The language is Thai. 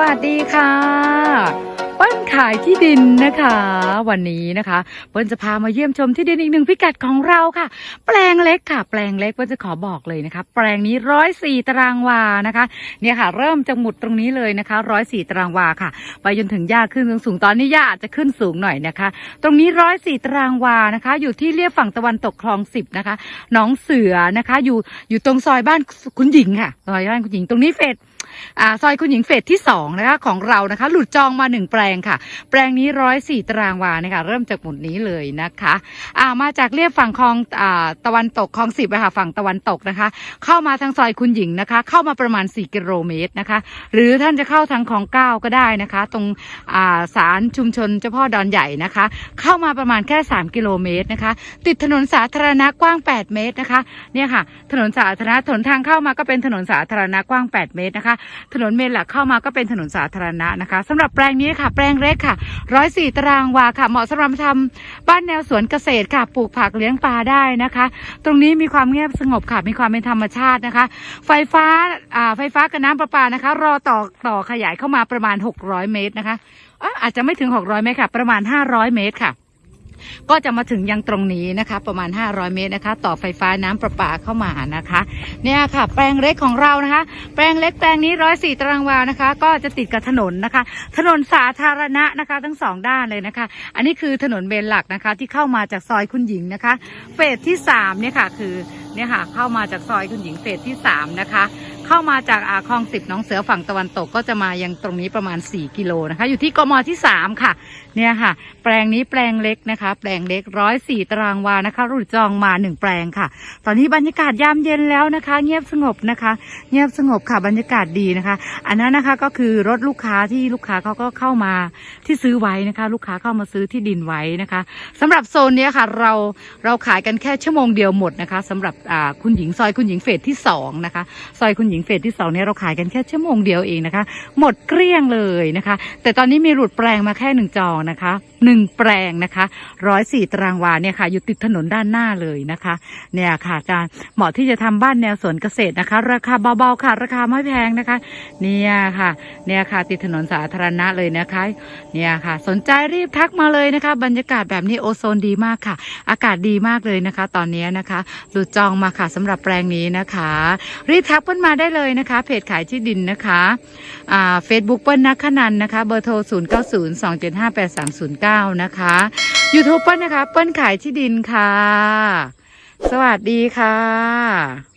วัสดีค่ะ ปิ้ลขายที่ดินนะคะ วันนี้นะคะเปิ้ลจะพามาเยี่ยมชมที่ดินอีกหนึ่งพิกัดของเราค่ะ แปลงเล็กค่ะ แปลงเล็กเปิ้ลจะขอบอกเลยนะคะ แปลงนี้ร้อยสี่ตารางวานะคะ เนี่ยค่ะ เริ่มจากหมุดตรงนี้เลยนะคะร้อยสี่ตารางวาค่ะ ไปจนถึงหญ้าขึ้นสูงตอนนี้หญ้าอาจะขึ้นสูงหน่อยนะคะ ตรงนี้ร้อยสี่ตารางวานะคะ อยู่ที่เรียบฝั่งตะวันตกคลองสิบนะคะหนองเสือนะคะ อยู่อยู่ตรงซอยบ้านคุณหญิงค่ะซอยบ้านคุณหญิงตรงนี้เฟสอ่าซอยคุณหญิงเฟสที่สองนะคะของเรานะคะ หลุดจองมาหนึ่งแปลงค่ะ แปลงนี้ร้อยสี่ตารางวานะคะ เริ่มจากหมุดนี้เลยนะคะอ่ามาจากเรียบฝั่งคลองอ่าตะวันตกคลองสิบอะค่ะฝั่งตะวันตกนะคะ เข้ามาทางซอยคุณหญิงนะคะ เข้ามาประมาณ4กิโลเมตรนะคะ หรือท่านจะเข้าทางคลองเก้าก็ได้นะคะ ตรงอ่าศาลชุมชนเจ้าพ่อดอนใหญ่นะคะ เข้ามาประมาณแค่3กิโลเมตรนะคะ ติดถนนสาธารณะกว้าง8เมตรนะคะเนี่ยค่ะ ถนนสาธารณะถนนทางเข้ามาก็เป็นถนนสาธารณะกว้าง8เมตรนะคะ ถนนเมนหลักเข้ามาก็เป็นถนนสาธารณะนะคะสำหรับแปลงนี้ค่ะแปลงเล็กค่ะร้อยสี่ตารางวาค่ะ เหมาะสำหรับทำบ้านแนวสวนเกษตรค่ะ ปลูกผักเลี้ยงปลาได้นะคะ ตรงนี้มีความเงียบสงบค่ะ มีความเป็นธรรมชาตินะคะ ไฟฟ้าอ่าไฟฟ้ากับน้ำประปานะคะ รอต่อต่อขยายเข้ามาประมาณ 600 เมตรนะคะอะอาจจะไม่ถึง 600 เมตรค่ะ ประมาณ 500 เมตรค่ะ ก็จะมาถึงยังตรงนี้นะคะ ประมาณ 500 เมตรนะคะ ต่อไฟฟ้าน้ำประปาเข้ามานะคะ เนี่ยค่ะ แปลงเล็กของเรานะคะ แปลงเล็กแปลงนี้ร้อยสี่ตารางวานะคะ ก็จะติดกับถนนนะคะ ถนนสาธารณะนะคะ ทั้งสองด้านเลยนะคะ อันนี้คือถนนเบนหลักนะคะ ที่เข้ามาจากซอยคุณหญิงนะคะ เฟสที่สามเนี่ยค่ะคือเนี่ยค่ะเข้ามาจากซอยคุณหญิงเฟสที่สามนะคะ เข้ามาจากอาคลองสิบน้องเสือฝั่งตะวันตกก็จะมายังตรงนี้ประมาณ 4 กิโลนะคะ อยู่ที่กมที่ 3 ค่ะ เนี่ยค่ะ แปลงนี้แปลงเล็กนะคะ แปลงเล็กร้อยสี่ตารางวานะคะรุ่นจองมาหนึ่งแปลงค่ะ ตอนนี้บรรยากาศยามเย็นแล้วนะคะ เงียบสงบนะคะ เงียบสงบค่ะบรรยากาศดีนะคะ อันนั้นนะคะก็คือรถลูกค้าที่ลูกค้าเขาก็เข้ามาที่ซื้อไว้นะคะ ลูกค้าเข้ามาซื้อที่ดินไว้นะคะสำหรับโซนนี้ค่ะเราเราขายกันแค่ชั่วโมงเดียวหมดนะคะสำหรับคุณหญิงซอยคุณหญิงเฟสที่สองนะคะซอยคุณหญิงเฟสที่สองเนี่ยเราขายกันแค่ชั่วโมงเดียวเองนะคะ หมดเกลี้ยงเลยนะคะ แต่ตอนนี้มีหลุดแปลงมาแค่หนึ่งจองนะคะ หนึ่งแปลงนะคะร้อยสี่ตารางวาเนี่ยค่ะ อยู่ติดถนนด้านหน้าเลยนะคะ เนี่ยค่ะอารเหมาะที่จะทำบ้านแนวสวนเกษตรนะคะ ราคาเบาๆค่ะ ราคาไม่แพงนะคะ เนี่ยค่ะ เนี่ยค่ะ ติดถนนสาธารณะเลยนะคะ เนี่ยค่ะ สนใจรีบทักมาเลยนะคะ บรรยากาศแบบนี้โอโซนดีมากค่ะ อากาศดีมากเลยนะคะ ตอนนี้นะคะหลุดจองมาค่ะสำหรับแปลงนี้นะคะ รีบทักเปิ้ลมาได้เลยนะคะ เพจขายที่ดินนะคะอ่าเฟซบุ๊กเปิ้ลนักขนันนะคะ เบอร์โทร 0 9นะคะยูทูบเปิ้ลนะคะ เปิ้ลขายที่ดินค่ะ สวัสดีค่ะ